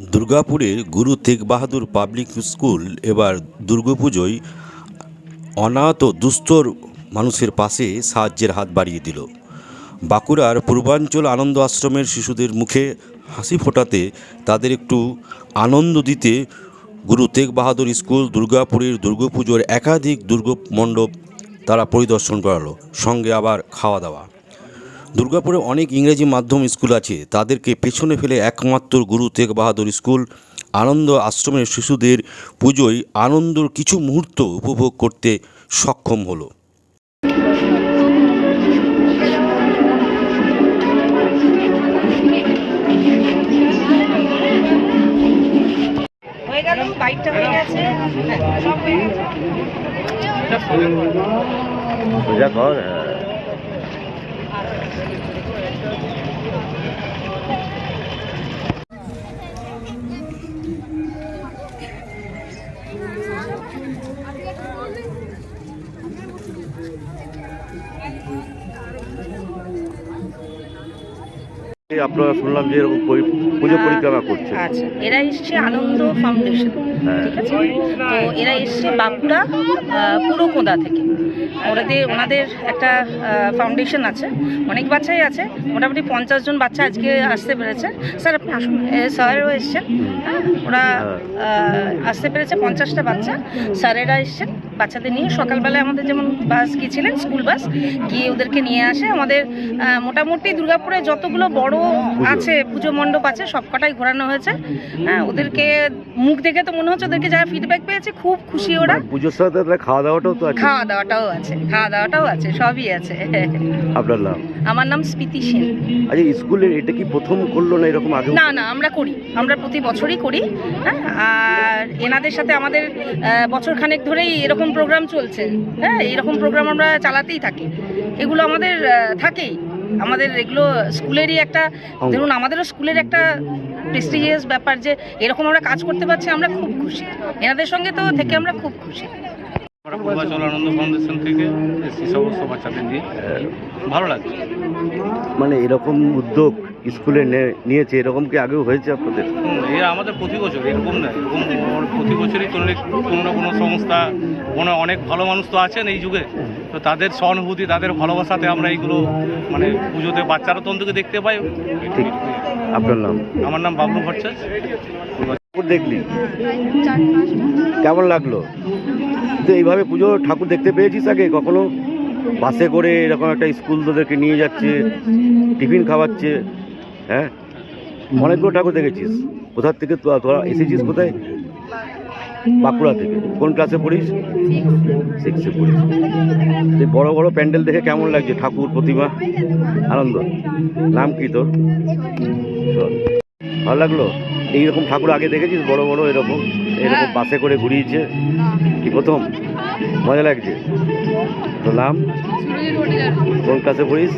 দুর্গাপুরের গুরু তেগ বাহাদুর public school এবার দুর্গাপুজোয় অনাথ দুস্তর মানুষের পাশে সাহায্যের হাত বাড়িয়ে দিল। বাঁকুড়ার পূর্বাঞ্চল আনন্দ আশ্রমের শিশুদের মুখে হাসি ফোটাতে তাদের একটু আনন্দ দিতে গুরু তেগ বাহাদুর স্কুল দুর্গাপুরের দুর্গাপুজোর একাধিক দুর্গমণ্ডপ তারা পরিদর্শন করালো। সঙ্গে আবার খাওয়া দাওয়া। দুর্গাপুরে অনেক ইংরেজি মাধ্যম স্কুল আছে। তাদেরকে পেছনে ফেলে একমাত্র গুরু তেগ বাহাদুর স্কুল আনন্দ আশ্রমের শিশুদের পুজোয় আনন্দর কিছু মুহূর্ত উপভোগ করতে সক্ষম হলো। হয়ে বাইকটা হয়ে গেছে। হ্যাঁ, সব হয়ে গেছে। আপনারা শুনলাম যে এরকম পুজো পরিক্রমা করছে। আচ্ছা এরা এসছে আনন্দ ফাউন্ডেশন হ্যাঁ। ঠিক আছে? তো এরা এসছে বাঁকুড়া পুরোকোঁদা থেকে। ওনাদের ওনাদের একটা ফাউন্ডেশন আছে। অনেক বাচ্চাই আছে। মোটামুটি পঞ্চাশ জন বাচ্চা আজকে আসতে পেরেছে। স্যার আপনি আসুন। স্যারও এসছেন। হ্যাঁ ওরা আসতে পেরেছে পঞ্চাশটা বাচ্চা। স্যারেরা এসছেন। বাচ্চাদের নিয়ে সকালবেলায় আমাদের যেমন বাস গিয়েছিলেন স্কুল বাস গিয়ে ওদেরকে নিয়ে আসে। আমাদের মোটামুটি দুর্গাপুরে যতগুলো বড় আছে পুজো মণ্ডপ আছে সবকটাই ঘোরানো হয়েছে। হ্যাঁ ওদেরকে মুখ দেখে তো মনে হচ্ছে ওদেরকে যারা ফিডব্যাক পেয়েছে খুব খুশি ওরা। মানে পুজোর সাথে খাওয়া দাওয়াটাও তো খাওয়া দাওয়াটাও আছে খাওয়া দাওয়াটাও আছে সবই আছে। আপনার নাম? আমার নাম স্মৃতি সেন। আচ্ছা স্কুলের এটা কি প্রথম করল না এরকম আগে না না আমরা করি। আমরা প্রতি বছরই করি হ্যাঁ? আর এনাদের সাথে আমাদের বছরখানেক ধরেই এরকম প্রোগ্রাম চলছে হ্যাঁ? এরকম প্রোগ্রাম আমরা চালাতেই থাকি। এগুলো আমাদের থাকেই। আমাদের এগুলো স্কুলেরই একটা, ধরুন আমাদেরও স্কুলের একটা প্রেস্টিজিয়াস ব্যাপার যে, এরকম আমরা কাজ করতে পারছি, আমরা খুব খুশি। এনাদের সঙ্গে তো থেকে আমরা খুব খুশি। আমরা পূর্বাচল আনন্দ ফাউন্ডেশন থেকে এসছি সমস্ত বাচ্চাদের নিয়ে। ভালো লাগছে। মানে এরকম উদ্যোগ স্কুলে নে- নিয়েছে এরকম কি আগেও হয়েছে আপনাদের? এরা আমাদের প্রতি বছর এরকম না এরকম প্রতি বছরই কোনো না কোনো না কোনো সংস্থা কোনো অনেক ভালো মানুষ তো আছেন এই যুগে তো তাদের সহানুভূতি তাদের ভালোবাসাতে আমরা এইগুলো মানে পুজোতে বাচ্চারা তো অন্তকে দেখতে পাই ঠিক। আপনার নাম? আমার নাম বাবলু ভট্টাচ ঠাকুর দেখলি? কেমন লাগল? তো এইভাবে পুজো ঠাকুর দেখতে পেয়েছিস আগে কখনো বাসে করে এরকম একটা স্কুল তোদেরকে নিয়ে যাচ্ছে, টিফিন খাওয়াচ্ছে হ্যাঁ? অনেকগুলো ঠাকুর দেখেছিস। কোথার থেকে তোরা এসেছিস কোথায়? বাঁকুড়া থেকে। কোন ক্লাসে পড়িস? সিক্সে পড়িস। তো এই বড় বড় প্যান্ডেল দেখে কেমন লাগছে ঠাকুর প্রতিমা? আনন্দ। নাম কি তোর। ভালো লাগল? এইরকম ঠাকুর আগে দেখেছিস? বড় বড় এরকম এরকম বাসে করে ঘুরিয়েছে? কি প্রথম? মজা লাগছে? তোর নাম? কোন ক্লাসে পড়িস?